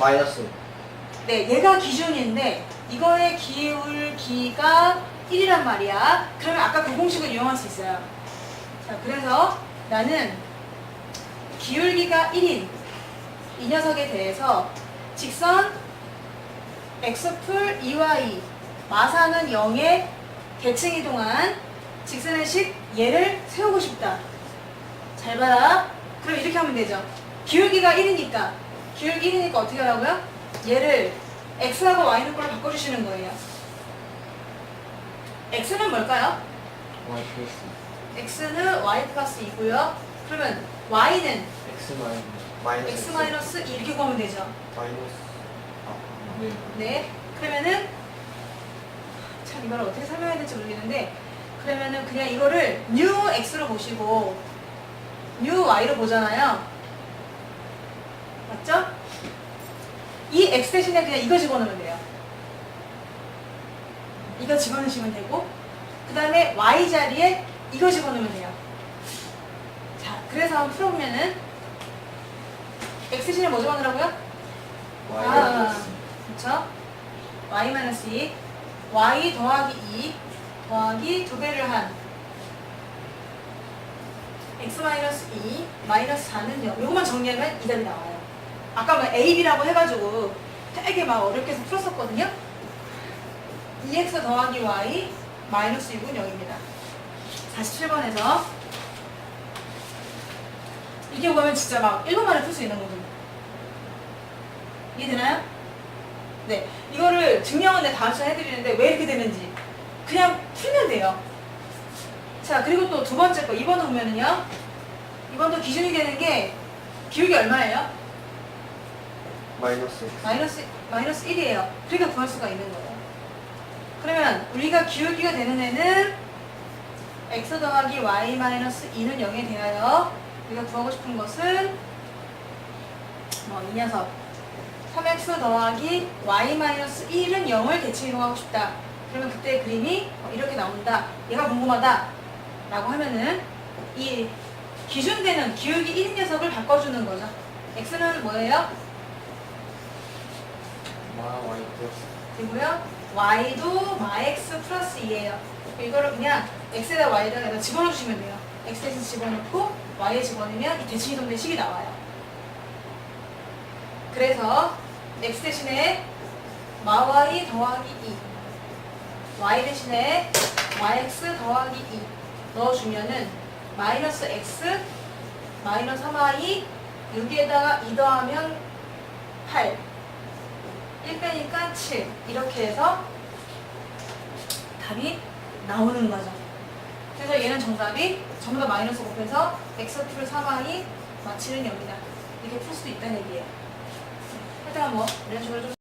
마이너스 네, 얘가 기준인데 이거의 기울 기가 1이란 말이야. 그러면 아까 그 공식을 이용할 수 있어요. 자, 그래서 나는 기울기가 1인 이 녀석에 대해서 직선 x풀 2y 마사는 0에 대칭 이동한 직선의 식 얘를 세우고 싶다. 잘 봐라. 그럼 이렇게 하면 되죠. 기울기가 1이니까 1이니까 어떻게 하라고요? 얘를 x하고 y는 걸로 바꿔주시는 거예요. x는 뭘까요? y 플러스 x는 y 플러스 2고요. 그러면 y는 x 마이너스 마이너스 x 마이너스 2 이렇게 구하면 되죠. 마이너스 아, 네 네. 그러면은 참 이걸 어떻게 설명해야 될지 모르겠는데 그러면은 그냥 이거를 new x로 보시고 new y로 보잖아요. 맞죠? 이 x 대신에 그냥 이거 집어넣으면 돼요. 이거 집어넣으시면 되고 그 다음에 y 자리에 이거 집어넣으면 돼요. 자, 그래서 한번 풀어보면은 x 대신에 뭐 집어넣으라고요? y 아, 그렇죠? y 마이너스 2 y 더하기 2 더하기 두 배를 한 x 마이너스 2 마이너스 4는 0 이것만 정리하면 이 답이 나와요 아까 뭐 a, b라고 해가지고 되게 막 어렵게 해서 풀었었거든요 2x 더하기 y 마이너스 6은 0입니다 47번에서 이게 보면 진짜 막 1분 만에 풀 수 있는 거거든요 이해되나요? 네, 이거를 증명은 내 다음 시간에 해드리는데 왜 이렇게 되는지 그냥 풀면 돼요. 자, 그리고 또 두 번째 거 2번 보면은요. 2번도 기준이 되는 게 기울기 얼마예요? 마이너스 마이너스 마이너스 1이에요. 그러니까 구할 수가 있는 거예요. 그러면 우리가 기울기가 되는 애는 x 더하기 y 마이너스 2는 0에 대하여 우리가 구하고 싶은 것은 뭐 이 녀석 3x 더하기 y 마이너스 1은 0을 대칭 이동하고 싶다. 그러면 그때 그림이 어, 이렇게 나온다. 얘가 궁금하다. 라고 하면은 이 기준되는 기울기 1인 녀석을 바꿔주는 거죠. x는 뭐예요? 마 y 그리고요. y도 마x 플러스 2예요. 이거를 그냥 x에다 y에다 집어넣어 주시면 돼요. x에 집어넣고 y에 집어넣으면 이 대칭 이동된 식이 나와요. 그래서 x 대신에 마y 더하기 2 y 대신에 yx 더하기 2 넣어주면은 마이너스 x 마이너스 3y 여기에다가 2 더하면 8 1 빼니까 7 이렇게 해서 답이 나오는 거죠. 그래서 얘는 정답이 전부 다 마이너스 곱해서 x 풀 3y 마치는 0이다. 이렇게 풀 수도 있다는 얘기예요. 하여튼 뭐 이런 식으로 좀